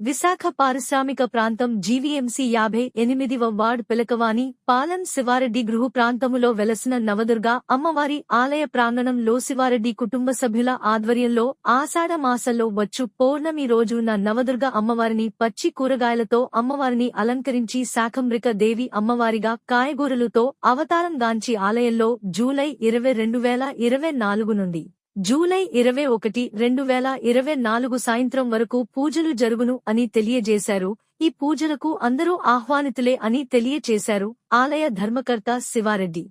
విశాఖ పారిశ్రామిక ప్రాంతం జీవీఎంసీ యాభై ఎనిమిదివ వార్డ్ పిలకవాని పాలన్ శివారెడ్డి గృహ ప్రాంతములో వెలసిన నవదుర్గ అమ్మవారి ఆలయ ప్రాంగణంలో శివారెడ్డి కుటుంబ సభ్యుల ఆధ్వర్యంలో ఆషాఢ మాసంలో వచ్చు పౌర్ణమి రోజున నవదుర్గ అమ్మవారిని పచ్చి కూరగాయలతో అమ్మవారిని అలంకరించి శాకంబ్రిక దేవి అమ్మవారిగా కాయగూరలతో అవతారం గాంచి ఆలయంలో జూలై ఇరవై రెండు వేల ఇరవై నాలుగు నుండి జూలై ఇరవై ఒకటి రెండు వేల ఇరవై నాలుగు సాయంత్రం వరకు పూజలు జరుగును అని తెలియజేశారు. ఈ పూజలకు అందరూ ఆహ్వానితులే అని తెలియచేశారు. ఆలయ ధర్మకర్త శివారెడ్డి.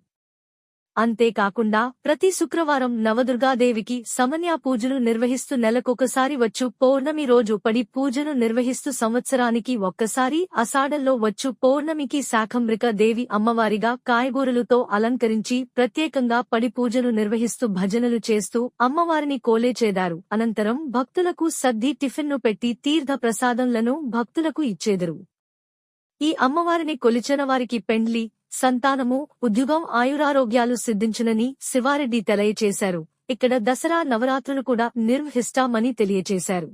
అంతేకాకుండా ప్రతి శుక్రవారం నవదుర్గాదేవికి సమన్యా పూజలు నిర్వహిస్తూ నెలకొకసారి వచ్చు. పౌర్ణమి రోజు పడి పూజను నిర్వహిస్తూ సంవత్సరానికి ఒక్కసారి అషాఢంలో వచ్చు. పౌర్ణమికి శాకంబ్రిక దేవి అమ్మవారిగా కాయగూరలతో అలంకరించి ప్రత్యేకంగా పడి పూజలు నిర్వహిస్తూ భజనలు చేస్తూ అమ్మవారిని కోలేచేదారు అనంతరం భక్తులకు సద్ది టిఫిన్ను పెట్టి తీర్థ ప్రసాదంలను భక్తులకు ఇచ్చేదరు. ఈ అమ్మవారిని కొలిచిన వారికి పెండ్లి సంతానము ఉద్యోగం ఆయురారోగ్యాలు సిద్ధించునని శివారెడ్డి తెలియచేశారు. ఇక్కడ దసరా నవరాత్రులు కూడా నిర్వహిస్తామని తెలియచేశారు.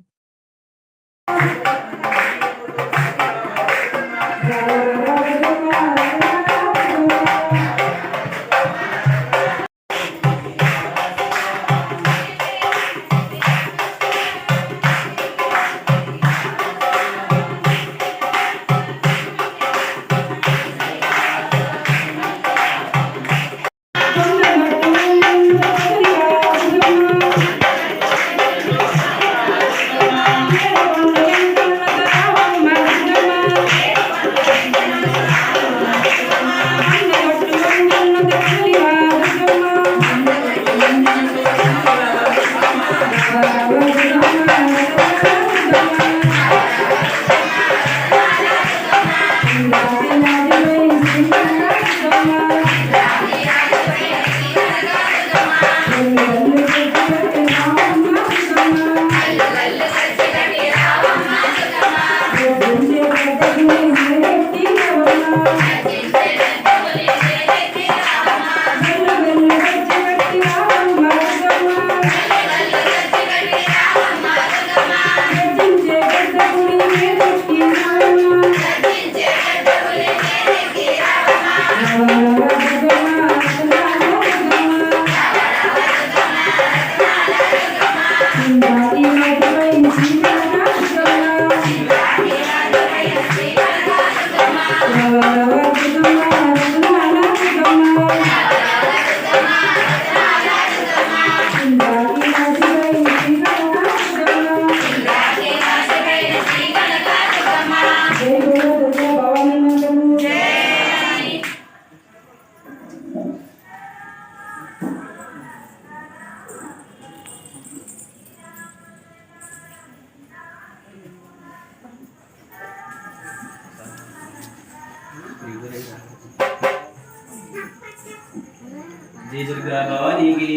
జై దుర్గా భవానీకి.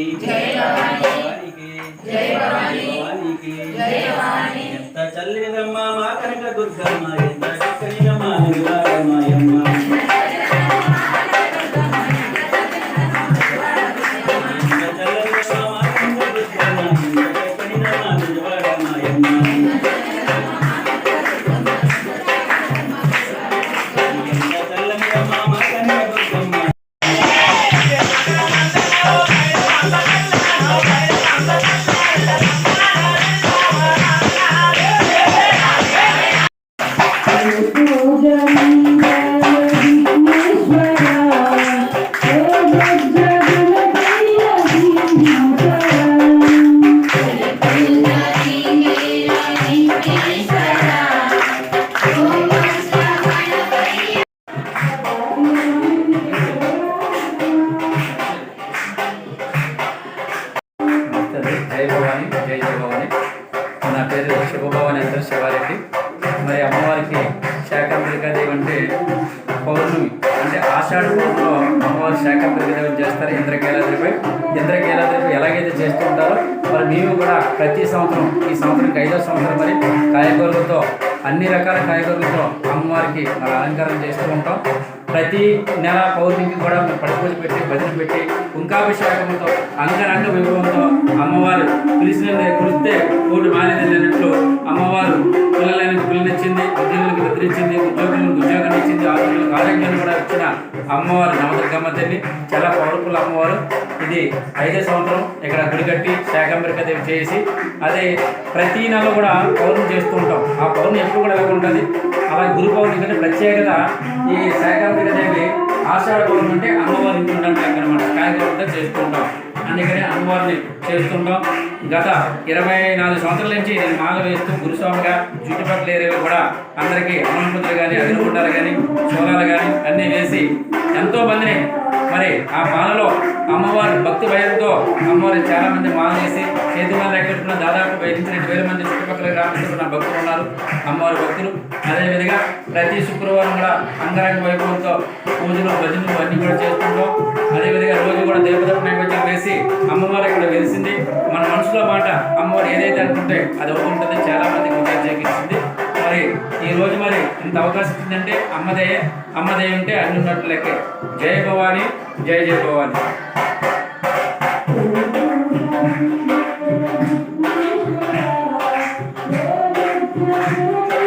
ఎంత చల్లినదమ్మ మా కనక దుర్గమ్మ ఎంత జై భవాని జై జై భవాని నా పేరు శివభవాని అంతర్ శివారెడ్డి మరి అమ్మవారికి శాకంబరికాదేవి అంటే పౌర్ణమి అంటే ఆషాఢ పౌర్ణమిలో అమ్మవారి శాకంబరికాదేవి చేస్తారు ఇంద్రకేలాద్రిపై ఇంద్రకేలాద్రిపై ఎలాగైతే చేస్తూ ఉంటారో మరి మేము కూడా ప్రతి సంవత్సరం ఈ సంవత్సరానికి ఐదో సంవత్సరం మరి కాయగూరలతో అన్ని రకాల కాయగూరలతో అమ్మవారికి మరి అలంకారం చేస్తూ ఉంటాం. ప్రతి నెల పౌర్ణమికి కూడా మేము పడి పెట్టి భజన పెట్టి కుంకాభిషేకంతో అంగరంగ విభవంతో అమ్మవారు పిలిచిన కురిస్తే కోటి మానేది లేనట్లు అమ్మవారు పిల్లలైన పిల్లనిచ్చింది ఉద్యోగులకు ఇచ్చింది ఉద్యోగులకు ఉద్యోగాన్ని ఇచ్చింది ఆరోగ్యులకు ఆరోగ్యాన్ని కూడా ఇచ్చిన అమ్మవారు నవదుర్గమ్మ తల్లి చాలా పవర్ఫుల్ అమ్మవారు. ఇది ఐదో సంవత్సరం ఇక్కడ గుడి కట్టి శాకంబరిక దేవి చేసి అదే ప్రతి నెల కూడా పౌర్ణమి చేస్తూ ఉంటాం. ఆ పౌర్ణమి ఎప్పుడు కూడా ఎలా ఉంటుంది? అలా గురు పౌర్ణమి కంటే ప్రత్యేకత ఈ శాకంబరిక దేవి ఆషాఢ పౌర్ణమి అంటే అమ్మవారి ఇంటి ఉండడానికి అనమాట కార్యక్రమంతో చేస్తూ ఉంటాం. అందుకనే అమ్మవారిని చేస్తుంటాం. గత ఇరవై నాలుగు సంవత్సరాల నుంచి నేను మాల వేస్తూ గురుస్వామిగా చుట్టుపక్కల ఏరియాలో కూడా అందరికీ హనుమంతులు కానీ అగ్నిగుండాలు కానీ సోలాలు కానీ అన్నీ వేసి ఎంతోమందిని మరి ఆ మాలలో అమ్మవారి భక్తి భయంతో అమ్మవారి చాలా మంది మాల వేసి చేతి మాల ఎక్కడున్న దాదాపు వెయ్యి వేల మంది చుట్టుపక్కల గ్రామాల్లో ఉన్న భక్తులు ఉన్నారు. అమ్మవారి భక్తులు. అదేవిధంగా ప్రతి శుక్రవారం కూడా అంగరంగ వైభవంతో పూజలు భజనలు అన్నీ కూడా చేస్తుంటాం. అదేవిధంగా రోజు కూడా దేవత నైవేద్యం వేసి అమ్మవారు ఇక్కడ వెలిసింది? మన మనసులో మాట అమ్మవారు ఏదైతే అనుకుంటే అది అవుతుంటుంది చాలా మందికి విజయం మరి ఈరోజు మరి ఇంత అవకాశం ఇచ్చిందంటే అమ్మదే అమ్మదే ఉంటే అన్ని ఉన్నట్లు లెక్కే జయ భవాని జయ జయ భవాని Thank you.